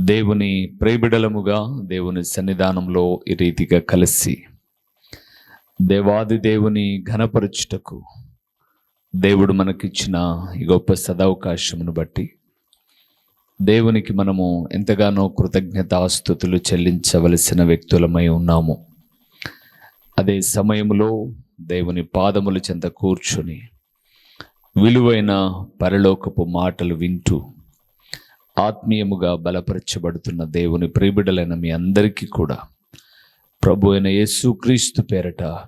దేవుని ప్రేబిడలముగా దేవుని సన్నిధానంలో ఈ రీతిగా కలిసి దేవాది దేవుని ఘనపరచుటకు దేవుడు మనకిచ్చిన ఈ గొప్ప సదవకాశమును బట్టి దేవునికి మనము ఎంతగానో కృతజ్ఞతాస్థుతులు చెల్లించవలసిన వ్యక్తులమై ఉన్నాము. అదే సమయంలో దేవుని పాదముల చెంత కూర్చుని విలువైన పరలోకపు మాటలు వింటూ ఆత్మీయముగా బలపరచబడుతున్న దేవుని ప్రియబిడలైన మీ అందరికీ కూడా ప్రభు అయిన యేసుక్రీస్తు పేరట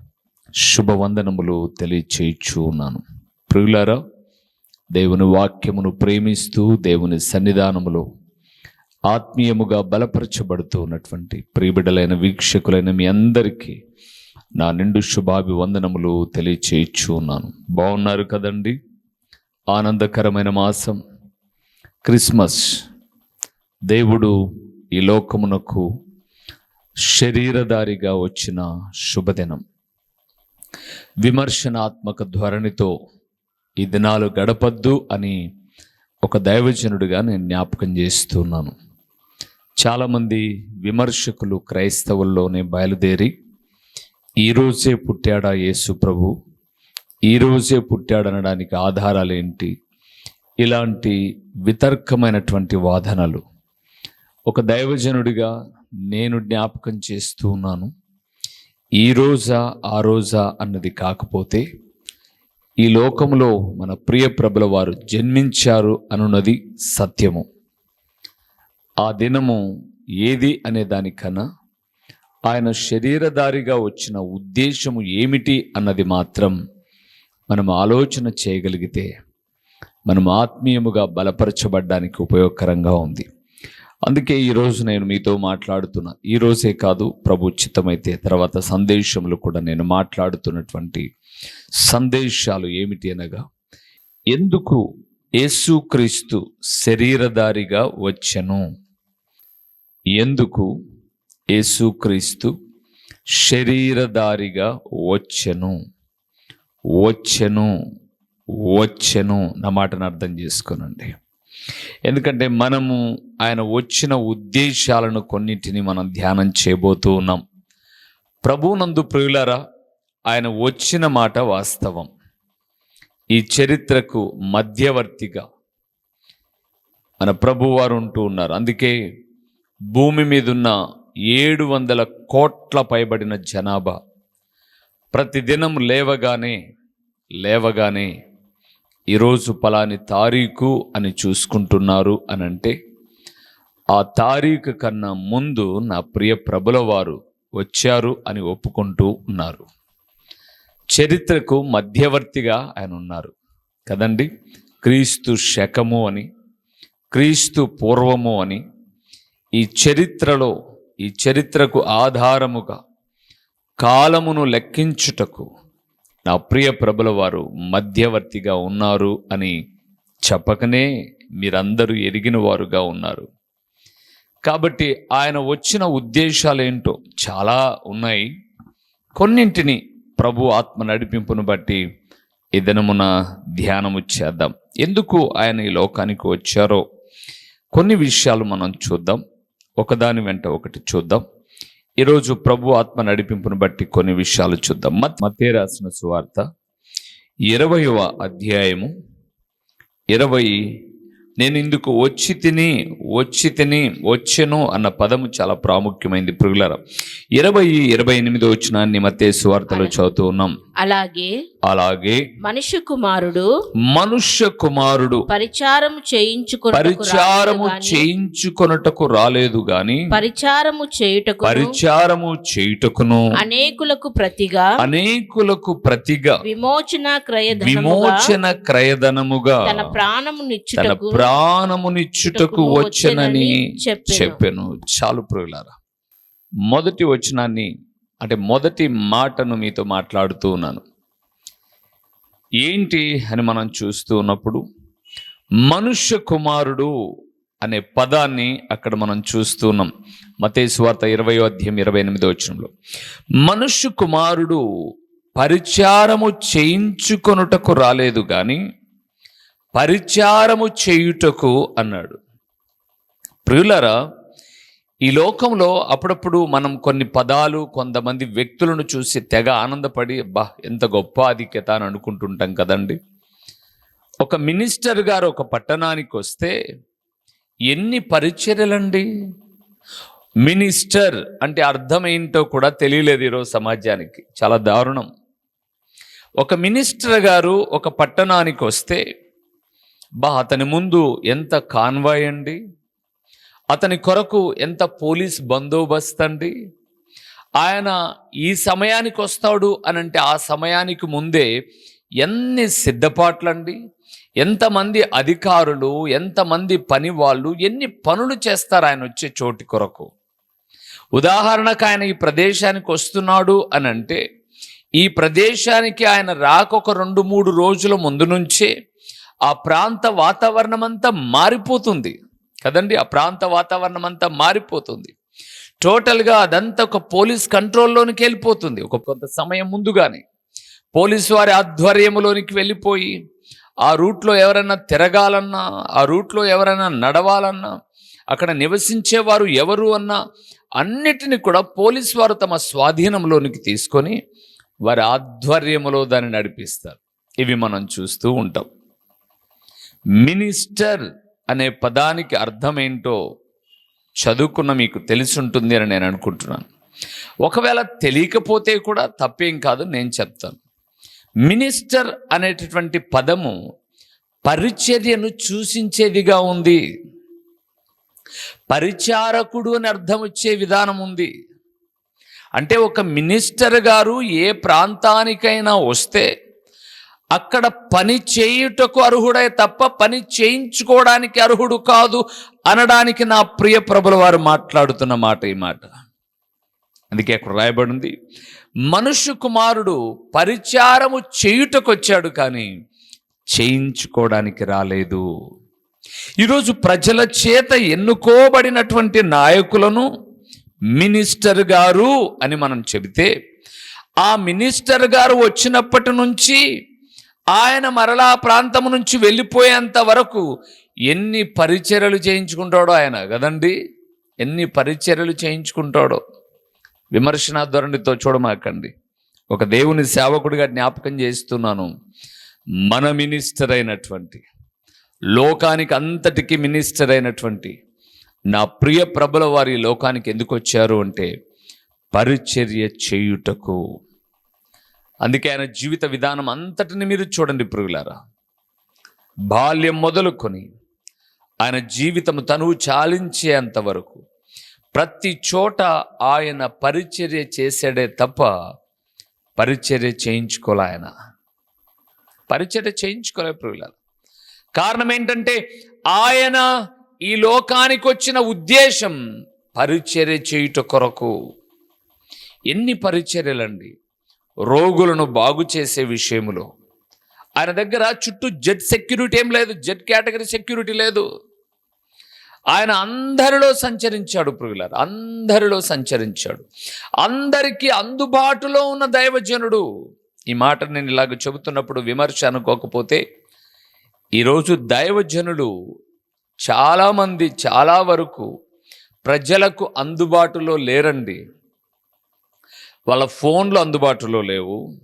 శుభవందనములు తెలియచేయచ్చు ఉన్నాను. ప్రియులారా దేవుని వాక్యమును ప్రేమిస్తూ దేవుని సన్నిధానములో ఆత్మీయముగా బలపరచబడుతూ ఉన్నటువంటి ప్రియబిడలైన వీక్షకులైన మీ అందరికీ నా నిండు శుభాభివందనములు తెలియచేయచ్చు ఉన్నాను. బాగున్నారు కదండి? ఆనందకరమైన మాసం. క్రిస్మస్. దేవుడు ఈ లోకమునకు శరీరధారిగా వచ్చిన శుభదినం. విమర్శనాత్మక ధోరణితో ఈ దినాలు గడపద్దు అని ఒక దైవజనుడిగా నేను జ్ఞాపకం చేస్తున్నాను. చాలామంది విమర్శకులు క్రైస్తవుల్లోనే బయలుదేరి ఈరోజే పుట్టాడా యేసు ప్రభు? ఈరోజే పుట్టాడనడానికి ఆధారాలు ఏంటి ఇలాంటి వితర్కమైనటువంటి వాదనలు. ఒక దైవజనుడిగా నేను జ్ఞాపకం చేస్తూ ఉన్నాను. ఈ రోజా ఆ రోజా అన్నది కాకపోతే ఈ లోకంలో మన ప్రియ ప్రభుల వారు జన్మించారు అనున్నది సత్యము. ఆ దినము ఏది అనే దానికన్నా ఆయన శరీరధారిగా వచ్చిన ఉద్దేశము ఏమిటి అన్నది మాత్రం మనం ఆలోచన చేయగలిగితే మనం ఆత్మీయముగా బలపరచబడ్డానికి ఉపయోగకరంగా ఉంది. అందుకే ఈరోజు నేను మీతో మాట్లాడుతున్నా ఈరోజే కాదు ప్రభు చిత్తమైతే తర్వాత సందేశములు కూడా నేను మాట్లాడుతున్నటువంటి సందేశాలు ఏమిటి అనగా ఎందుకు యేసుక్రీస్తు శరీరధారిగా వచ్చెను? ఎందుకు యేసుక్రీస్తు శరీరధారిగా వచ్చెను? వచ్చెను. వచ్చెను నా మాటను అర్థం చేసుకోనండి. ఎందుకంటే మనము ఆయన వచ్చిన ఉద్దేశాలను కొన్నిటిని మనం ధ్యానం చేయబోతూ ఉన్నాం. ప్రభునందు ప్రియులారా ఆయన వచ్చిన మాట వాస్తవం. ఈ చరిత్రకు మధ్యవర్తిగా మన ప్రభువారు ఉంటూ ఉన్నారు. అందుకే భూమి మీద ఉన్న ఏడు వందల కోట్ల పైబడిన జనాభా ప్రతిదినం లేవగానే లేవగానే ఈరోజు పలాని తారీఖు అని చూసుకుంటున్నారు అని అంటే ఆ తారీఖు కన్నా ముందు నా ప్రియ ప్రభుల వారు వచ్చారు అని ఒప్పుకుంటూ ఉన్నారు. చరిత్రకు మధ్యవర్తిగా ఆయన ఉన్నారు. కదండి? క్రీస్తు శకము అని క్రీస్తు పూర్వము అని ఈ చరిత్రలో ఈ చరిత్రకు ఆధారముగా కాలమును లెక్కించుటకు నా ప్రియ ప్రభుల వారు మధ్యవర్తిగా ఉన్నారు అని చెప్పకనే మీరందరూ ఎరిగిన వారుగా ఉన్నారు. కాబట్టి ఆయన వచ్చిన ఉద్దేశాలు ఏంటో చాలా ఉన్నాయి. కొన్నింటిని ప్రభు ఆత్మ నడిపింపును బట్టి ఇదనమున ధ్యానము చేద్దాం. ఎందుకు ఆయన ఈ లోకానికి వచ్చారో కొన్ని విషయాలు మనం చూద్దాం. ఒకదాని వెంట ఒకటి చూద్దాం. ఈరోజు ప్రభు ఆత్మ నడిపింపును బట్టి కొన్ని విషయాలు చూద్దాం. మత్ మతే రాసిన సువార్త ఇరవయవ అధ్యాయము. ఇరవై నేను ఇందుకు వచ్చి తిని వచ్చి తిని వచ్చెను అన్న పదము చాలా ప్రాముఖ్యమైనది ప్రియులర. ఇరవై ఇరవై ఎనిమిదో వచ్చిన మతే సువార్తలో చదువుతూ ఉన్నాం. అలాగే అలాగే మనుష్య కుమారుడు మనుష్య కుమారుడు పరిచారము చేయించుకుని పరిచారము చేయించుకొనుటకు రాలేదు గాని పరిచారము చేయుటకు పరిచారము చేయుటకును అనేకులకు ప్రతిగా అనేకులకు ప్రతిగా విమోచన క్రయధనముగా విమోచన క్రయధనముగా తన ప్రాణము తన నిచ్చుటకు ప్రాణమునిచ్చుటకు వచ్చనని చెప్పెను. చెప్పాను చాలు ప్రియులారా మొదటి వచనాన్ని అంటే మొదటి మాటను మీతో మాట్లాడుతూ ఉన్నాను. ఏంటి అని మనం చూస్తూ ఉన్నప్పుడు మనుష్య కుమారుడు అనే పదాన్ని అక్కడ మనం చూస్తూ ఉన్నాం. ఇరవై అధ్యాయం ఇరవై ఎనిమిదో వచ్చినంలో మనుష్య కుమారుడు పరిచారము చేయించుకొనుటకు రాలేదు కానీ పరిచారము చేయుటకు అన్నాడు. ప్రియులరా ఈ లోకంలో అప్పుడప్పుడు మనం కొన్ని పదాలు కొంతమంది వ్యక్తులను చూసి తెగ ఆనందపడి బా ఎంత గొప్ప ఆధిక్యత అని అనుకుంటుంటాం కదండి. ఒక మినిస్టర్ గారు ఒక పట్టణానికి వస్తే ఎన్ని పరిచర్యలండి? మినిస్టర్ అంటే అర్థం ఏంటో కూడా తెలియలేదు ఈరోజు సమాజానికి. చాలా దారుణం. ఒక మినిస్టర్ గారు ఒక పట్టణానికి వస్తే బా అతని ముందు ఎంత కాన్వాయ్ అండి? అతని కొరకు ఎంత పోలీస్ బందోబస్తు అండి? ఆయన ఈ సమయానికి వస్తాడు అని అంటే ఆ సమయానికి ముందే ఎన్ని సిద్ధపాట్లండి? ఎంతమంది అధికారులు ఎంతమంది పని వాళ్ళు ఎన్ని పనులు చేస్తారు ఆయన వచ్చే చోటి కొరకు? ఉదాహరణకు ఆయన ఈ ప్రదేశానికి వస్తున్నాడు అని అంటే ఈ ప్రదేశానికి ఆయన రాక ఒక రెండు మూడు రోజుల ముందు నుంచే ఆ ప్రాంత వాతావరణం అంతా మారిపోతుంది. కదండి? ఆ ప్రాంత వాతావరణం అంతా మారిపోతుంది. టోటల్గా అదంతా ఒక పోలీస్ కంట్రోల్లోనికి వెళ్ళిపోతుంది. ఒక కొంత సమయం ముందుగానే పోలీసు వారి ఆధ్వర్యంలోనికి వెళ్ళిపోయి ఆ రూట్లో ఎవరైనా తిరగాలన్నా ఆ రూట్లో ఎవరైనా నడవాలన్నా అక్కడ నివసించేవారు ఎవరు అన్నా అన్నిటిని కూడా పోలీసు వారు తమ స్వాధీనంలోనికి తీసుకొని వారి ఆధ్వర్యంలో దాన్ని నడిపిస్తారు. ఇవి మనం చూస్తూ ఉంటాం. మినిస్టర్ అనే పదానికి అర్థం ఏంటో చదువుకున్న మీకు తెలిసి ఉంటుంది అని నేను అనుకుంటున్నాను. ఒకవేళ తెలియకపోతే కూడా తప్పేం కాదు నేను చెప్తాను. మినిస్టర్ అనేటటువంటి పదము పరిచర్యను సూచించేదిగా ఉంది. పరిచారకుడు అని అర్థం వచ్చే విధానం ఉంది. అంటే ఒక మినిస్టర్ గారు ఏ ప్రాంతానికైనా వస్తే అక్కడ పని చేయుటకు అర్హుడే తప్ప పని చేయించుకోవడానికి అర్హుడు కాదు అనడానికి నా ప్రియ ప్రభుల వారు మాట్లాడుతున్న మాట ఈ మాట. అందుకే అక్కడ రాయబడింది మనుష్య కుమారుడు పరిచారము చేయుటకు వచ్చాడు కానీ చేయించుకోవడానికి రాలేదు. ఈరోజు ప్రజల చేత ఎన్నుకోబడినటువంటి నాయకులను మినిస్టర్ గారు అని మనం చెబితే ఆ మినిస్టర్ గారు వచ్చినప్పటి నుంచి ఆయన మరలా ప్రాంతం నుంచి వెళ్ళిపోయేంత వరకు ఎన్ని పరిచర్యలు చేయించుకుంటాడో ఆయన కదండి? ఎన్ని పరిచర్యలు చేయించుకుంటాడో. విమర్శనా ధోరణితో చూడమాకండి. ఒక దేవుని సేవకుడిగా జ్ఞాపకం చేస్తున్నాను మన మినిస్టర్ అయినటువంటి లోకానికి అంతటికి మినిస్టర్ అయినటువంటి నా ప్రియ ప్రభుల వారి లోకానికి ఎందుకు వచ్చారు అంటే పరిచర్య చేయుటకు. అందుకే ఆయన జీవిత విధానం అంతటిని మీరు చూడండి పురుగులారా బాల్యం మొదలుకొని ఆయన జీవితం తనువు చాలించేంత వరకు ప్రతి చోట ఆయన పరిచర్య చేసాడే తప్ప పరిచర్య చేయించుకోలే ఆయన. పరిచర్య చేయించుకోలే ప్రియులారా. కారణం ఏంటంటే ఆయన ఈ లోకానికి వచ్చిన ఉద్దేశం పరిచర్య చేయుట కొరకు. ఎన్ని పరిచర్యలండి? రోగులను బాగు చేసే విషయములో. ఆయన దగ్గర చుట్టూ జెడ్ సెక్యూరిటీ ఏం లేదు జెడ్ కేటగిరీ సెక్యూరిటీ లేదు. ఆయన అందరిలో సంచరించాడు ప్రియులారు అందరిలో సంచరించాడు. అందరికీ అందుబాటులో ఉన్న దైవజనుడు. ఈ మాట నేను ఇలాగ చెబుతున్నప్పుడు విమర్శ అనుకోకపోతే ఈరోజు దైవజనులు చాలామంది చాలా వరకు ప్రజలకు అందుబాటులో లేరండి. వాళ్ళ ఫోన్లు అందుబాటులో లేవు.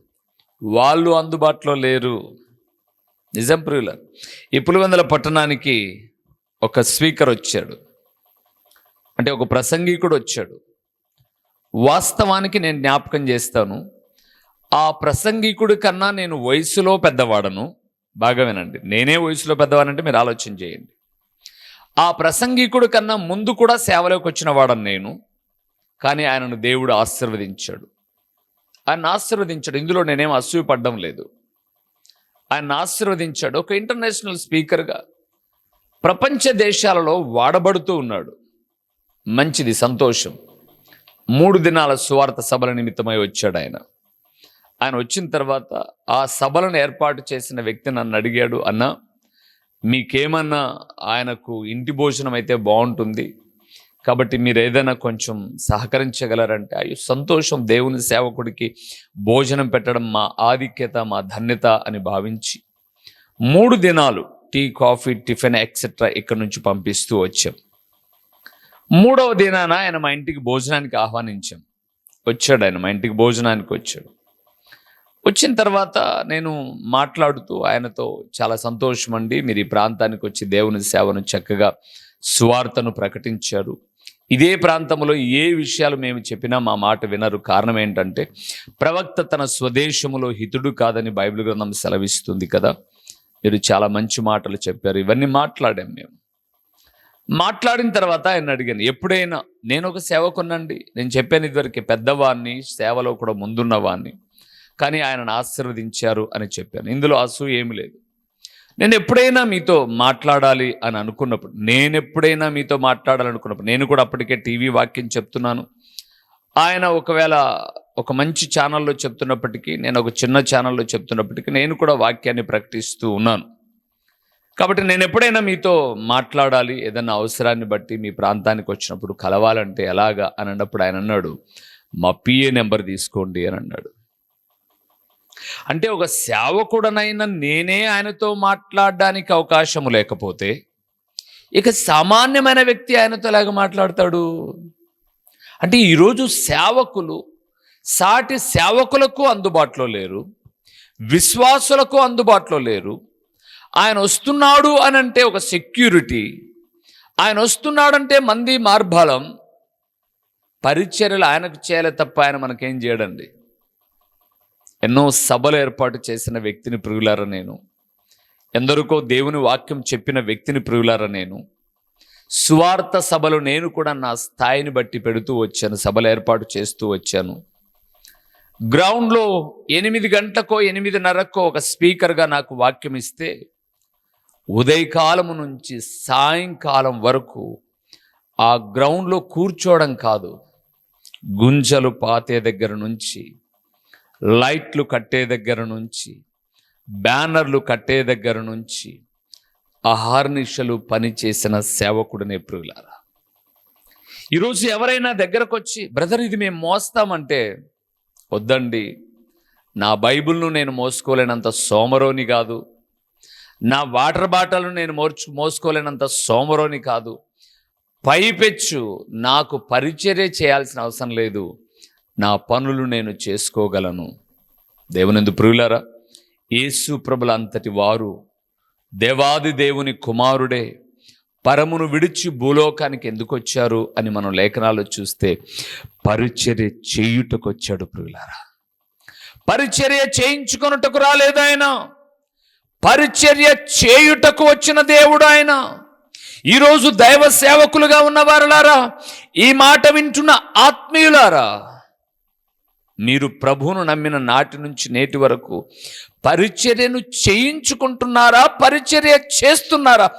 వాళ్ళు అందుబాటులో లేరు. నిజం ప్రియుల ఈ పులివెందుల పట్టణానికి ఒక స్పీకర్ వచ్చాడు. అంటే ఒక ప్రసంగికుడు వచ్చాడు. వాస్తవానికి నేను జ్ఞాపకం చేస్తాను ఆ ప్రసంగికుడి కన్నా నేను వయసులో పెద్దవాడను. బాగా వినండి నేనే వయసులో పెద్దవాడంటే మీరు ఆలోచన చేయండి. ఆ ప్రసంగికుడి కన్నా ముందు కూడా సేవలోకి వచ్చిన వాడను నేను కానీ ఆయనను దేవుడు ఆశీర్వదించాడు. ఆయన ఆశీర్వదించాడు. ఇందులో నేనేం అసూయపడడం లేదు. ఆయన ఆశీర్వదించాడు. ఒక ఇంటర్నేషనల్ స్పీకర్గా ప్రపంచ దేశాలలో వాడబడుతూ ఉన్నాడు. మంచిది సంతోషం. మూడు దినాల సువార్త సభల నిమిత్తమై వచ్చాడు ఆయన. ఆయన వచ్చిన తర్వాత ఆ సభలను ఏర్పాటు చేసిన వ్యక్తి నన్ను అడిగాడు అన్న మీకేమన్నా ఆయనకు ఇంటి భోజనం అయితే బాగుంటుంది? కాబట్టి మీరు ఏదైనా కొంచెం సహకరించగలరంటే అయ్యో సంతోషం దేవుని సేవకుడికి భోజనం పెట్టడం మా ఆధిక్యత మా ధన్యత అని భావించి మూడు దినాలు టీ కాఫీ టిఫిన్ ఎక్సెట్రా ఇక్కడ నుంచి పంపిస్తూ వచ్చాం. మూడవ దినాన ఆయన మా ఇంటికి భోజనానికి ఆహ్వానించాం. వచ్చాడు ఆయన మా ఇంటికి భోజనానికి వచ్చాడు. వచ్చిన తర్వాత నేను మాట్లాడుతూ ఆయనతో చాలా సంతోషం అండి మీరు ఈ ప్రాంతానికి వచ్చి దేవుని సేవను చక్కగా సువార్తను ప్రకటించారు. ఇదే ప్రాంతంలో ఏ విషయాలు మేము చెప్పినా మా మాట వినరు. కారణం ఏంటంటే ప్రవక్త తన స్వదేశములో హితుడు కాదని బైబిల్ గ్రంథం సెలవిస్తుంది కదా. మీరు చాలా మంచి మాటలు చెప్పారు. ఇవన్నీ మాట్లాడాం మేము. మాట్లాడిన తర్వాత ఆయన అడిగాను ఎప్పుడైనా నేను ఒక సేవకున్నండి నేను చెప్పాను ఇదివరకు పెద్దవాడిని సేవలో కూడా ముందున్నవాడిని కానీ ఆయనను ఆశీర్వదించారు అని చెప్పాను. ఇందులో అసూ ఏమి లేదు. నేను ఎప్పుడైనా మీతో మాట్లాడాలి అని అనుకున్నప్పుడు నేను ఎప్పుడైనా మీతో మాట్లాడాలనుకున్నప్పుడు నేను కూడా అప్పటికే టీవీ వాక్యం చెప్తున్నాను. ఆయన ఒకవేళ ఒక మంచి ఛానల్లో చెప్తున్నప్పటికీ నేను ఒక చిన్న ఛానల్లో చెప్తున్నప్పటికీ నేను కూడా వాక్యాన్ని ప్రకటిస్తూ ఉన్నాను. కాబట్టి నేను ఎప్పుడైనా మీతో మాట్లాడాలి ఏదన్నా అవసరాన్ని బట్టి మీ ప్రాంతానికి వచ్చినప్పుడు కలవాలంటే ఎలాగా అని అన్నప్పుడు ఆయన అన్నాడు మా పిఏ నెంబర్ తీసుకోండి అని అన్నాడు. అంటే ఒక సేవకుడనైనా నేనే ఆయనతో మాట్లాడడానికి అవకాశము లేకపోతే ఇక సామాన్యమైన వ్యక్తి ఆయనతో ఎలాగ మాట్లాడతాడు? అంటే ఈరోజు సేవకులు సాటి సేవకులకు అందుబాటులో లేరు విశ్వాసులకు అందుబాటులో లేరు. ఆయన వస్తున్నాడు అని అంటే ఒక సెక్యూరిటీ ఆయన వస్తున్నాడంటే మంది మార్బలం. పరిచర్యలు ఆయనకు చేయాలి తప్ప ఆయన మనకేం చేయడండి? ఎన్నో సభలు ఏర్పాటు చేసిన వ్యక్తిని ప్రియులారా నేను. ఎందరికో దేవుని వాక్యం చెప్పిన వ్యక్తిని ప్రియులారా నేను. సువార్త సభలు నేను కూడా నా స్థాయిని బట్టి పెడుతూ వచ్చాను సభలు ఏర్పాటు చేస్తూ వచ్చాను. గ్రౌండ్లో ఎనిమిది గంటలకో ఎనిమిదిన్నరకో ఒక స్పీకర్గా నాకు వాక్యం ఇస్తే ఉదయకాలము నుంచి సాయంకాలం వరకు ఆ గ్రౌండ్లో కూర్చోవడం కాదు గుంజలు పాతే దగ్గర నుంచి లైట్లు కట్టే దగ్గర నుంచి బ్యానర్లు కట్టే దగ్గర నుంచి అహార్నిషలు పనిచేసిన సేవకుడిని ప్రియులారా. ఈరోజు ఎవరైనా దగ్గరకు వచ్చి బ్రదర్ ఇది మేము మోస్తామంటే వద్దండి. నా బైబిల్ను నేను మోసుకోలేనంత సోమరోని కాదు. నా వాటర్ బాటిల్ను నేను మోర్చు మోసుకోలేనంత సోమరోని కాదు. పైపెచ్చు నాకు పరిచర్య చేయాల్సిన అవసరం లేదు. నా పనులు నేను చేసుకోగలను. దేవునందు ప్రియులారా యేసు ప్రభుల అంతటి వారు దేవాది దేవుని కుమారుడే పరమును విడిచి భూలోకానికి ఎందుకు వచ్చారు అని మనం లేఖనాలు చూస్తే పరిచర్య చేయుటకు వచ్చాడు ప్రియులారా. పరిచర్య చేయించుకొనుటకు రాలేదు ఆయన. పరిచర్య చేయుటకు వచ్చిన దేవుడు ఆయన. ఈరోజు దైవ సేవకులుగా ఉన్న వారులారా ఈ మాట వింటున్న ఆత్మీయులారా మీరు ప్రభువును నమ్మిన నాటి నుంచి నేటి వరకు పరిచర్యను చేయించుకుంటున్నారా? పరిచర్య చేస్తున్నారా?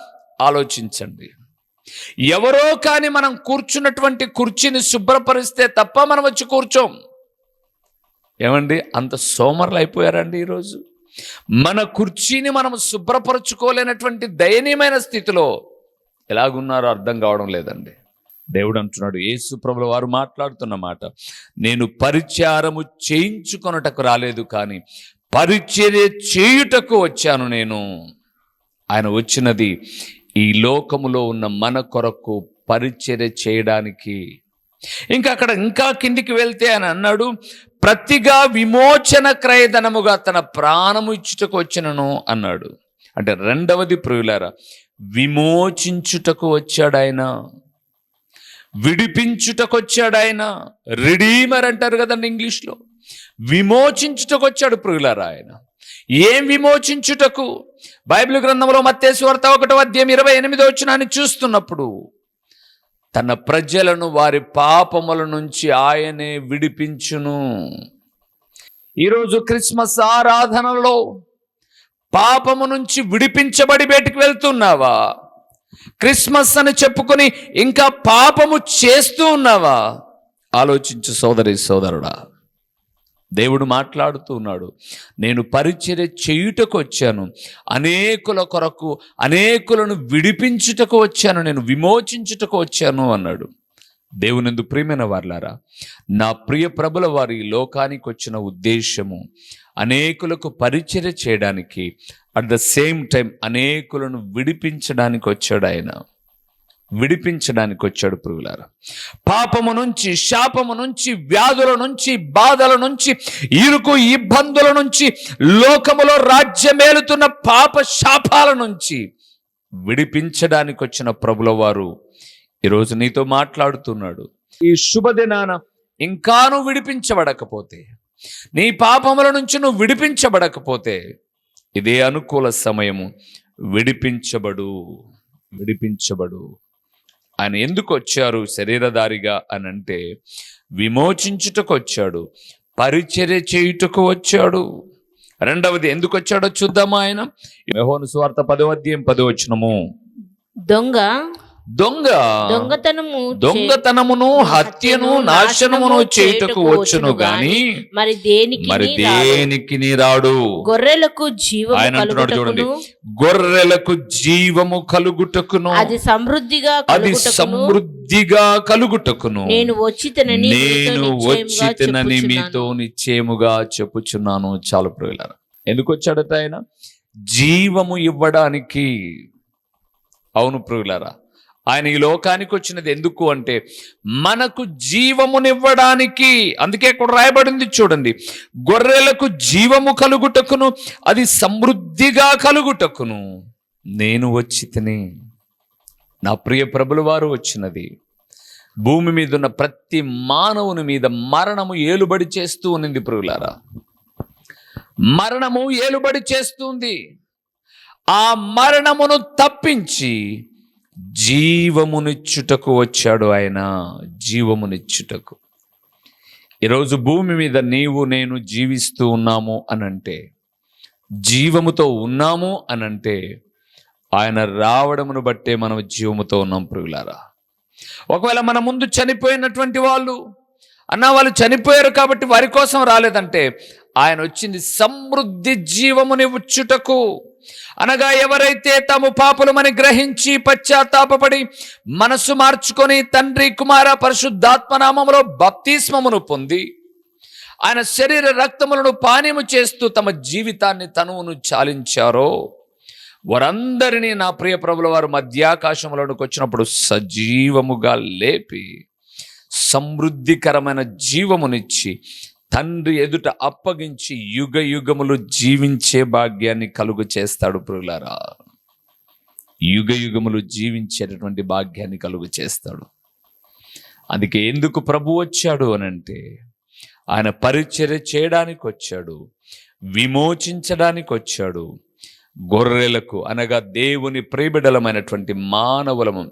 ఆలోచించండి. ఎవరో కానీ మనం కూర్చున్నటువంటి కుర్చీని శుభ్రపరిస్తే తప్ప మనం వచ్చి కూర్చోం. ఏమండి? అంత సోమరులు అయిపోయారండి ఈరోజు. మన కుర్చీని మనం శుభ్రపరచుకోలేనటువంటి దయనీయమైన స్థితిలో ఎలాగున్నారో అర్థం కావడం లేదండి. దేవుడు అంటున్నాడు యేసు ప్రభుల వారు మాట్లాడుతున్న మాట నేను పరిచారము చేయించుకొనటకు రాలేదు కానీ పరిచర్య చేయుటకు వచ్చాను నేను. ఆయన వచ్చినది ఈ లోకములో ఉన్న మన కొరకు పరిచర్య చేయడానికి. ఇంకా అక్కడ ఇంకా కిందికి వెళ్తే ఆయన అన్నాడు ప్రతిగా విమోచన క్రయధనముగా తన ప్రాణము ఇచ్చుటకు వచ్చినను అన్నాడు. అంటే రెండవది ప్రియులారా విమోచించుటకు వచ్చాడు ఆయన. విడిపించుటకొచ్చాడు ఆయన రిడీమర్ అంటారు కదండి ఇంగ్లీష్లో. విమోచించుటకొచ్చాడు ప్రియులారా ఆయన. ఏం విమోచించుటకు? బైబిల్ గ్రంథంలో మత్తేశ్వార్త ఒకటో అధ్యాయం ఇరవై ఎనిమిదో వచ్చినాన్ని చూస్తున్నప్పుడు తన ప్రజలను వారి పాపముల నుంచి ఆయనే విడిపించును. ఈరోజు క్రిస్మస్ ఆరాధనలో పాపము నుంచి విడిపించబడి బయటికి వెళ్తున్నావా? క్రిస్మస్ అని చెప్పుకొని ఇంకా పాపము చేస్తూ ఉన్నావా? ఆలోచించు సోదరి సోదరుడా. దేవుడు మాట్లాడుతూ ఉన్నాడు. నేను పరిచర్య చేయుటకు వచ్చాను. అనేకుల కొరకు అనేకులను విడిపించుటకు వచ్చాను. నేను విమోచించుటకు వచ్చాను అన్నాడు. దేవునిందు ప్రియమైన వార్లారా నా ప్రియ ప్రభుల వారి లోకానికి వచ్చిన ఉద్దేశము అనేకులకు పరిచర్య చేయడానికి అట్ ద సేమ్ టైం అనేకులను విడిపించడానికి వచ్చాడు ఆయన. విడిపించడానికి వచ్చాడు పురుగులారా పాపము నుంచి శాపము నుంచి వ్యాధుల నుంచి బాధల నుంచి ఇరుకు ఇబ్బందుల నుంచి లోకములో రాజ్యమేలుతున్న పాప శాపాల నుంచి విడిపించడానికి వచ్చిన ప్రభుల వారు ఈరోజు నీతో మాట్లాడుతున్నాడు. ఈ శుభదినాన ఇంకాను విడిపించబడకపోతే నీ పాపముల నుంచి నువ్వు విడిపించబడకపోతే ఇదే అనుకూల సమయము. విడిపించబడు విడిపించబడు. ఆయన ఎందుకు వచ్చారు శరీరధారిగా అని అంటే విమోచించుటకు వచ్చాడు పరిచర్య చేయుటకు వచ్చాడు. రెండవది ఎందుకు వచ్చాడో చూద్దామా ఆయన? యెహోను స్వార్థ పదవద్యం పదవచనము దొంగ దొంగ. దొంగతనము దొంగతనమును హత్యను నాశనమును చేయుటకు వచ్చును గాని మరి దేనికి మరి దేనికి రాడు? గొర్రెలకు జీవము ఆయన అంటున్నాడు చూడండి. కలుగుటకును గొర్రెలకు జీవము కలుగుటకును. అది సమృద్ధిగా అది సమృద్ధిగా కలుగుటకును. నేను వచ్చితనని నేను వచ్చితనని మీతో నిశ్చయముగా చెప్పుచున్నాను. చాలు ప్రియులారా. ఎందుకు వచ్చాడట ఆయన? జీవము ఇవ్వడానికి. అవును ప్రియులారా. ఆయన ఈ లోకానికి వచ్చినది ఎందుకు అంటే మనకు జీవమునివ్వడానికి అందుకే ఇక్కడ రాయబడింది చూడండి గొర్రెలకు జీవము కలుగుటకును అది సమృద్ధిగా కలుగుటకును. నేను వచ్చి తిని నా ప్రియ ప్రభుల వారు వచ్చినది. భూమి మీద ఉన్న ప్రతి మానవుని మీద మరణము ఏలుబడి చేస్తూ ఉన్నది ప్రభులారా మరణము ఏలుబడి చేస్తుంది ఆ మరణమును తప్పించి జీవమునిచ్చుటకు వచ్చాడు ఆయన జీవమునిచ్చుటకు. ఈరోజు భూమి మీద నీవు నేను జీవిస్తూ ఉన్నాము అనంటే జీవముతో ఉన్నాము అనంటే ఆయన రావడమును బట్టే మనం జీవముతో ఉన్నాం ప్రియులారా. ఒకవేళ మన ముందు చనిపోయినటువంటి వాళ్ళు అన్న వాళ్ళు చనిపోయారు కాబట్టి వారి కోసం రాలేదంటే ఆయన వచ్చింది సమృద్ధి జీవముని ఉచ్చుటకు అనగా ఎవరైతే తాము పాపులమని గ్రహించి పశ్చాత్తాపపడి మనస్సు మార్చుకొని తండ్రి కుమార పరిశుద్ధాత్మనామములో బప్తిస్మమును పొంది ఆయన శరీర రక్తములను పానీము చేస్తూ తమ జీవితాన్ని తనువును చాలించారో వారందరినీ నా ప్రియ ప్రభుల వారు మధ్యాకాశంలోనికి వచ్చినప్పుడు సజీవముగా లేపి సమృద్ధికరమైన జీవమునిచ్చి తండ్రి ఎదుట అప్పగించి యుగ యుగములు జీవించే భాగ్యాన్ని కలుగు చేస్తాడు ప్రియులారా. యుగ యుగములు జీవించేటటువంటి భాగ్యాన్ని కలుగు చేస్తాడు. అందుకే ఎందుకు ప్రభు వచ్చాడు అనంటే ఆయన పరిచర్య చేయడానికి వచ్చాడు విమోచించడానికి వచ్చాడు గొర్రెలకు అనగా దేవుని ప్రేబిడలమైనటువంటి మానవులము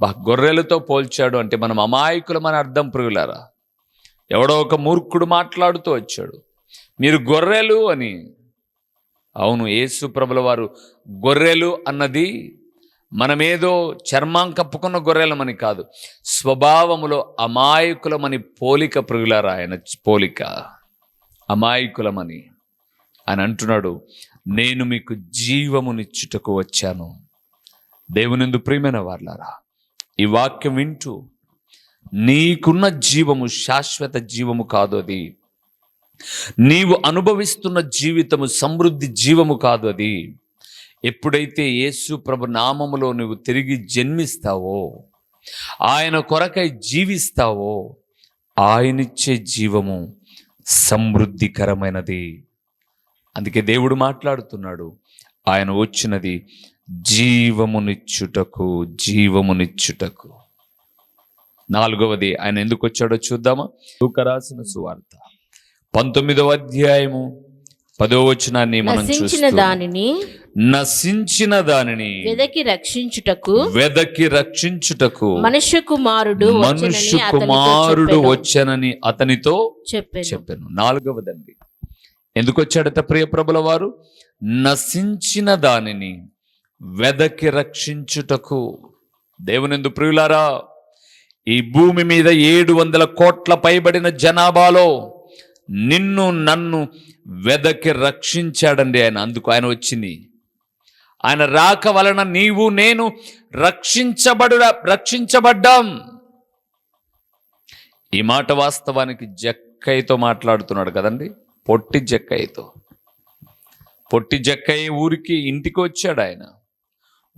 బా గొర్రెలతో పోల్చాడు అంటే మనం అమాయకులమని అర్థం ప్రియులారా. ఎవడో ఒక మూర్ఖుడు మాట్లాడుతూ వచ్చాడు. మీరు గొర్రెలు అని. అవును యేసు ప్రభుల వారు గొర్రెలు అన్నది మనమేదో చర్మం కప్పుకున్న గొర్రెలమని కాదు స్వభావములో అమాయకులమని పోలిక ప్రియులారా ఆయన పోలిక. అమాయకులమని. అని అంటున్నాడు నేను మీకు జీవమునిచ్చుటకు వచ్చాను. దేవునిందు ప్రియమైన వాళ్ళారా ఈ వాక్యం వింటూ నీకున్న జీవము శాశ్వత జీవము కాదు అది. నీవు అనుభవిస్తున్న జీవితము సమృద్ధి జీవము కాదు అది. ఎప్పుడైతే యేసు ప్రభు నామములో నువ్వు తిరిగి జన్మిస్తావో ఆయన కొరకై జీవిస్తావో ఆయనిచ్చే జీవము సమృద్ధికరమైనది. అందుకే దేవుడు మాట్లాడుతున్నాడు. ఆయన వచ్చినది జీవమునిచ్చుటకు జీవమునిచ్చుటకు. నాలుగవది ఆయన ఎందుకు వచ్చాడో చూద్దామా? రాసిన సువార్త. పంతొమ్మిదవ అధ్యాయము పదో వచనాన్ని మనం చూస్తున్నాం దానిని నశించిన దానిని వెదకి రక్షించుటకు వెదకి రక్షించుటకు మనుష్య కుమారుడు మనుష్య వచ్చెనని అతనితో కుమారుడు. వచ్చనని అతనితో చెప్పెను. చెప్పాను. నాలుగవదండి. ఎందుకు వచ్చాడట ప్రియ ప్రభుల వారు? నశించిన దానిని వెదకి రక్షించుటకు. దేవునిందు ప్రియులారా ఈ భూమి మీద ఏడు వందల కోట్ల పైబడిన జనాభాలో నిన్ను నన్ను వెదకి రక్షించాడండి ఆయన. అందుకు ఆయన వచ్చింది. ఆయన రాక వలన నీవు నేను రక్షించబడు రక్షించబడ్డాం. ఈ మాట వాస్తవానికి జక్కయ్యతో మాట్లాడుతున్నాడు కదండి. పొట్టి జక్కయ్యతో. పొట్టి జక్కయ్య ఊరికి ఇంటికి వచ్చాడు ఆయన.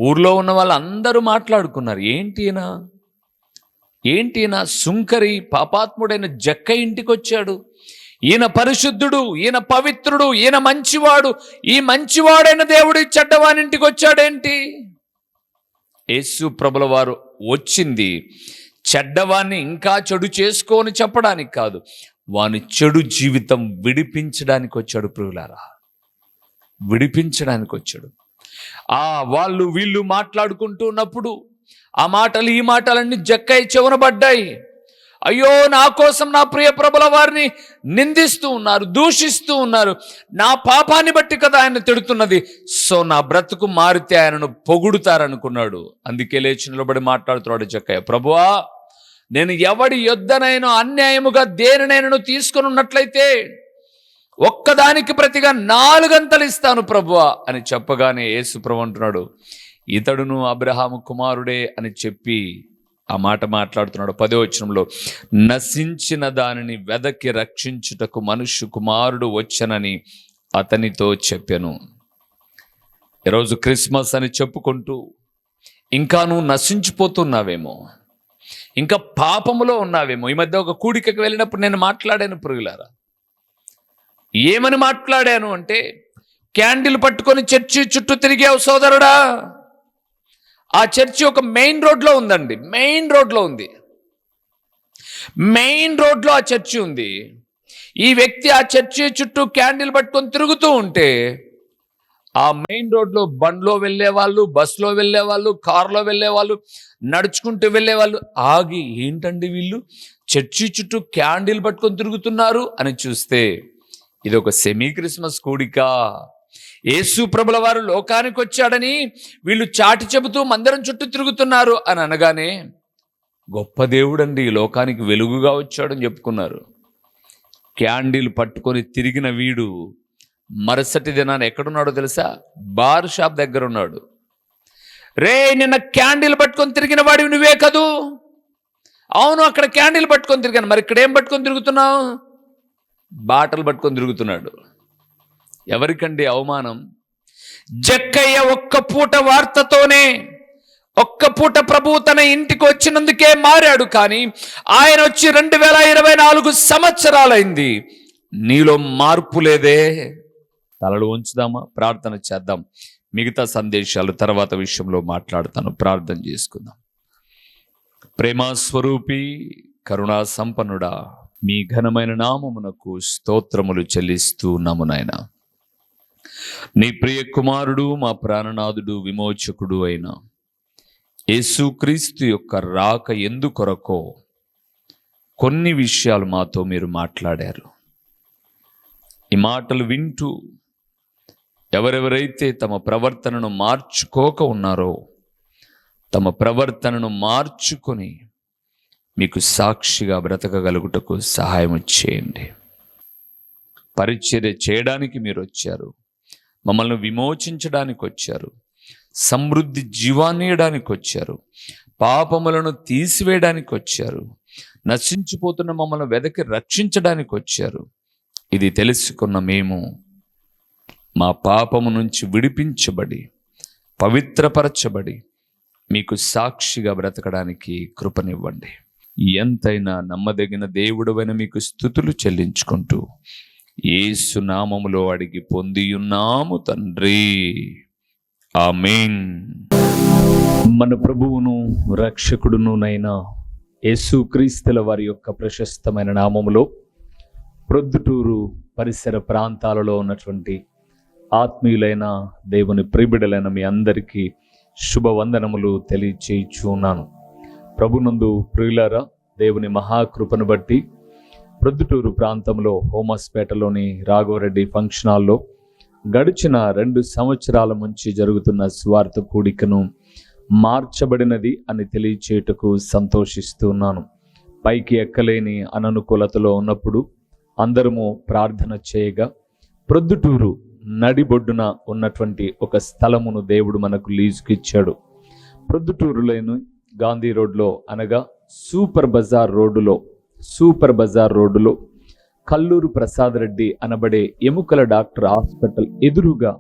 ఊర్లో ఉన్న వాళ్ళందరూ మాట్లాడుకున్నారు. ఏంటి ఈయన? ఏంటి నా సుంకరి పాపాత్ముడైన జక్క ఇంటికి వచ్చాడు? ఈయన పరిశుద్ధుడు ఈయన పవిత్రుడు ఈయన మంచివాడు ఈ మంచివాడైన దేవుడు ఈ చెడ్డవానింటికి వచ్చాడేంటి? యేసు ప్రభుల వారు వచ్చింది. చెడ్డవాన్ని ఇంకా చెడు చేసుకోని చెప్పడానికి కాదు వాని చెడు జీవితం విడిపించడానికి వచ్చాడు ప్రియులారా. విడిపించడానికి వచ్చాడు. ఆ వాళ్ళు వీళ్ళు మాట్లాడుకుంటూ ఉన్నప్పుడు ఆ మాటలు ఈ మాటలన్నీ జక్కై చెవునబడ్డాయి అయ్యో నా కోసం నా ప్రియ ప్రభుల వారిని నిందిస్తూ ఉన్నారు దూషిస్తూ ఉన్నారు. నా పాపాన్ని బట్టి కదా ఆయన తిడుతున్నది. సో నా బ్రతుకు మారితే ఆయనను పొగుడుతారనుకున్నాడు. అందుకే లేచి నిలబడి మాట్లాడుతున్నాడు జక్కయ్య. ప్రభువా నేను ఎవడి యొద్దనైనా అన్యాయముగా దేనినైనా తీసుకొని ఉన్నట్లయితే ఒక్కదానికి ప్రతిగా నాలుగంతలు ఇస్తాను ప్రభువా అని చెప్పగానే యేసు ప్రభు అంటున్నాడు. ఇతడును అబ్రహాము కుమారుడే అని చెప్పి ఆ మాట మాట్లాడుతున్నాడు. పదో వచనంలో నశించిన దానిని వెదకి రక్షించుటకు మనుష్య కుమారుడు వచ్చనని అతనితో చెప్పాను. ఈరోజు క్రిస్మస్ అని చెప్పుకుంటూ ఇంకా నువ్వు నశించిపోతున్నావేమో ఇంకా పాపములో ఉన్నావేమో. ఈ మధ్య ఒక కూడికకి వెళ్ళినప్పుడు నేను మాట్లాడాను పురుగులారా ఏమని మాట్లాడాను అంటే క్యాండిల్ పట్టుకొని చర్చి చుట్టూ తిరిగావు సోదరుడా. ఆ చర్చి ఒక మెయిన్ రోడ్లో ఉందండి. మెయిన్ రోడ్లో ఉంది. మెయిన్ రోడ్లో ఆ చర్చి ఉంది. ఈ వ్యక్తి ఆ చర్చి చుట్టూ క్యాండిల్ పట్టుకొని తిరుగుతూ ఉంటే ఆ మెయిన్ రోడ్లో బండ్లో వెళ్ళే వాళ్ళు బస్సులో వెళ్ళే వాళ్ళు కారులో వెళ్ళే వాళ్ళు నడుచుకుంటూ వెళ్ళే వాళ్ళు ఆగి ఏంటండి వీళ్ళు? చర్చి చుట్టూ క్యాండిల్ పట్టుకొని తిరుగుతున్నారు అని చూస్తే ఇది ఒక సెమీ క్రిస్మస్ కూడిక. యేసు ప్రభుల వారు లోకానికి వచ్చాడని వీళ్ళు చాటి చెబుతూ మందిరం చుట్టూ తిరుగుతున్నారు అని అనగానే గొప్ప దేవుడండి ఈ లోకానికి వెలుగుగా వచ్చాడని చెప్పుకున్నారు. క్యాండిల్ పట్టుకొని తిరిగిన వీడు మరుసటి దినాన్ని ఎక్కడున్నాడో తెలుసా? బార్ షాప్ దగ్గర ఉన్నాడు రే నిన్న క్యాండిల్ పట్టుకొని తిరిగిన వాడివి నువ్వే కదూ? అవును అక్కడ క్యాండిల్ పట్టుకొని తిరిగాను. మరి ఇక్కడ ఏం పట్టుకొని తిరుగుతున్నావు? బాటలు పట్టుకొని తిరుగుతున్నాడు. ఎవరికండి అవమానం? జక్కయ్య ఒక్క పూట వార్తతోనే ఒక్క పూట ప్రభు తన ఇంటికి వచ్చినందుకే మారాడు కానీ ఆయన వచ్చి రెండు వేల ఇరవై నాలుగు సంవత్సరాలైంది. నీలో మార్పు లేదే. తలలు ఉంచుదామా ప్రార్థన చేద్దాం. మిగతా సందేశాలు తర్వాత విషయంలో మాట్లాడతాను. ప్రార్థన చేసుకుందాం. ప్రేమ స్వరూపి కరుణా సంపన్నుడా మీ ఘనమైన నామమునకు స్తోత్రములు చెల్లిస్తూ నమునైనా నీ ప్రియ కుమారుడు మా ప్రాణనాథుడు విమోచకుడు అయిన యేసుక్రీస్తు యొక్క రాక ఎందుకొరకో కొన్ని విషయాలు మాతో మీరు మాట్లాడారు. ఈ మాటలు వింటూ ఎవరెవరైతే తమ ప్రవర్తనను మార్చుకోక ఉన్నారో తమ ప్రవర్తనను మార్చుకొని మీకు సాక్షిగా బ్రతకగలుగుటకు సహాయం చేయండి. పరిచర్య చేయడానికి మీరు వచ్చారు. మమ్మల్ని విమోచించడానికి వచ్చారు. సమృద్ధి జీవాన్నియడానికి వచ్చారు. పాపములను తీసివేయడానికి వచ్చారు. నశించిపోతున్న మమ్మల్ని వెదకి రక్షించడానికి వచ్చారు. ఇది తెలుసుకున్న మేము మా పాపము నుంచి విడిపించబడి పవిత్రపరచబడి మీకు సాక్షిగా బ్రతకడానికి కృపనివ్వండి. ఎంతైనా నమ్మదగిన దేవుడవైన మీకు స్థుతులు చెల్లించుకుంటూ ఏసునామములో అడిగి పొందియున్నాము తండ్రి. ఆమెన్. మన ప్రభువును రక్షకుడునునైనా యేసు క్రీస్తుల వారి యొక్క ప్రశస్తమైన నామములో ప్రొద్దుటూరు పరిసర ప్రాంతాలలో ఉన్నటువంటి ఆత్మీయులైన దేవుని ప్రిబిడలైన మీ అందరికీ శుభవందనములు తెలియచేయుచున్నాను. ప్రభునందు ప్రియులారా దేవుని మహాకృపను బట్టి ప్రొద్దుటూరు ప్రాంతంలో హోమస్పేటలోని రాఘవరెడ్డి ఫంక్షన్ హాల్లో గడిచిన రెండు సంవత్సరాల నుంచి జరుగుతున్న స్వార్థ కూడికను మార్చబడినది అని తెలియచేయుటకు సంతోషిస్తున్నాను పైకి ఎక్కలేని అననుకూలతలో ఉన్నప్పుడు అందరము ప్రార్థన చేయగా ప్రొద్దుటూరు నడిబొడ్డున ఉన్నటువంటి ఒక స్థలమును దేవుడు మనకు లీజుకిచ్చాడు. ప్రొద్దుటూరులోని గాంధీ రోడ్లో అనగా సూపర్ బజార్ రోడ్డులో సూపర్ బజార్ రోడ్డులో కల్లూరు ప్రసాద్ రెడ్డి అనబడే ఎముకల డాక్టర్ హాస్పిటల్ ఎదురుగా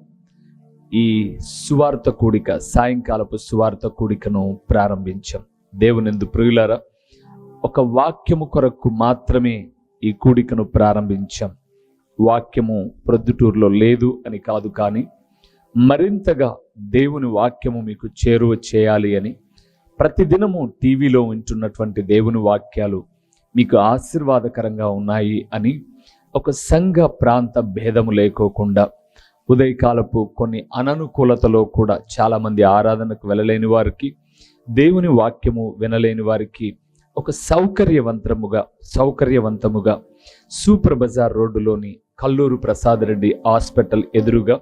ఈ సువార్త కూడిక సాయంకాలపు సువార్త కూడికను ప్రారంభించాం. దేవునిందు ప్రియులారా ఒక వాక్యము కొరకు మాత్రమే ఈ కూడికను ప్రారంభించాం. వాక్యము ప్రొద్దుటూరులో లేదు అని కాదు కానీ మరింతగా దేవుని వాక్యము మీకు చేరువ చేయాలి అని ప్రతిదినము టీవీలో ఉంటున్నటువంటి దేవుని వాక్యాలు మీకు ఆశీర్వాదకరంగా ఉన్నాయి అని ఒక సంఘ ప్రాంత భేదము లేకోకుండా ఉదయకాలపు కొన్ని అననుకూలతలో కూడా చాలామంది ఆరాధనకు వెళ్ళలేని వారికి దేవుని వాక్యము వినలేని వారికి ఒక సౌకర్యవంతముగా సౌకర్యవంతముగా సూపర్ బజార్ రోడ్డులోని కల్లూరు ప్రసాద్ రెడ్డి హాస్పిటల్ ఎదురుగా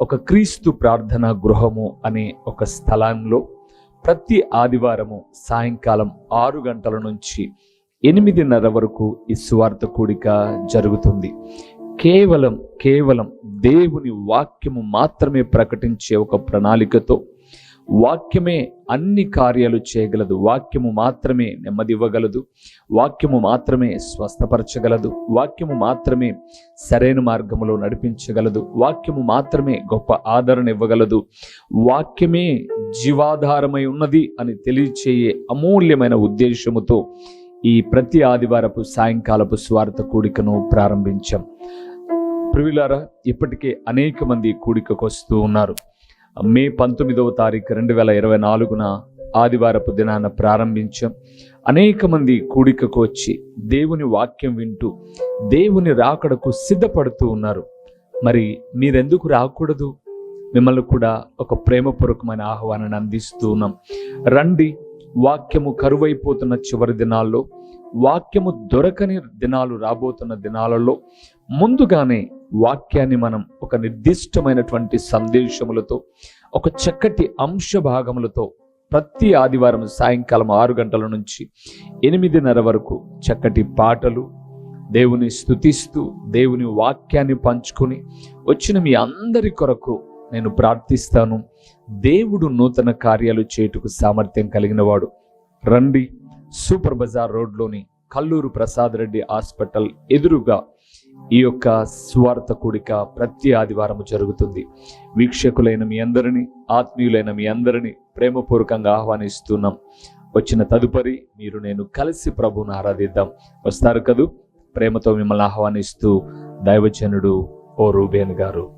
ఒక క్రీస్తు ప్రార్థనా గృహము అనే ఒక స్థలంలో ప్రతి ఆదివారము సాయంకాలం ఆరు గంటల నుంచి ఎనిమిదిన్నర వరకు ఈ సువార్త కూడిక జరుగుతుంది. కేవలం కేవలం దేవుని వాక్యము మాత్రమే ప్రకటించే ఒక ప్రణాళికతో వాక్యమే అన్ని కార్యాలు చేయగలదు. వాక్యము మాత్రమే నెమ్మది ఇవ్వగలదు వాక్యము మాత్రమే స్వస్థపరచగలదు. వాక్యము మాత్రమే సరైన మార్గములో నడిపించగలదు. వాక్యము మాత్రమే గొప్ప ఆదరణ ఇవ్వగలదు. వాక్యమే జీవాధారమై ఉన్నది అని తెలియచేయే అమూల్యమైన ఉద్దేశముతో ఈ ప్రతి ఆదివారపు సాయంకాలపు స్వార్థ కూడికను ప్రారంభించాం. ప్రియులారా ఇప్పటికే అనేక మంది కూడికకు వస్తూ ఉన్నారు. మే పంతొమ్మిదవ తారీఖు రెండు వేల ఇరవై నాలుగున ఆదివారపు దినాన ప్రారంభించాం. అనేక మంది కూడికకు వచ్చి దేవుని వాక్యం వింటూ దేవుని రాకడకు సిద్ధపడుతూ ఉన్నారు. మరి మీరెందుకు రాకూడదు? మిమ్మల్ని కూడా ఒక ప్రేమపూర్వకమైన ఆహ్వానాన్ని అందిస్తూ ఉన్నాం. రండి వాక్యము కరువైపోతున్న చివరి దినాల్లో వాక్యము దొరకని దినాలు రాబోతున్న దినాలలో ముందుగానే వాక్యాన్ని మనం ఒక నిర్దిష్టమైనటువంటి సందేశములతో ఒక చక్కటి అంశ భాగములతో ప్రతి ఆదివారం సాయంకాలం ఆరు గంటల నుంచి ఎనిమిదిన్నర వరకు చక్కటి పాటలు దేవుని స్తుతిస్తూ దేవుని వాక్యాన్ని పంచుకొని వచ్చిన మీ అందరి కొరకు నేను ప్రార్థిస్తాను. దేవుడు నూతన కార్యాలు చేయుటకు సామర్థ్యం కలిగిన వాడు రండి సూపర్ బజార్ రోడ్లోని కల్లూరు ప్రసాద్ రెడ్డి హాస్పిటల్ ఎదురుగా ఈ యొక్క స్వార్థ కూడిక ప్రతి ఆదివారం జరుగుతుంది. వీక్షకులైన మీ అందరినీ ఆత్మీయులైన మీ అందరినీ ప్రేమపూర్వకంగా ఆహ్వానిస్తున్నాం. వచ్చిన తదుపరి మీరు నేను కలిసి ప్రభువును ఆరాధిద్దాం. వస్తారు కదూ? ప్రేమతో మిమ్మల్ని ఆహ్వానిస్తూ దైవజనుడు ఓ రూబేన్ గారు.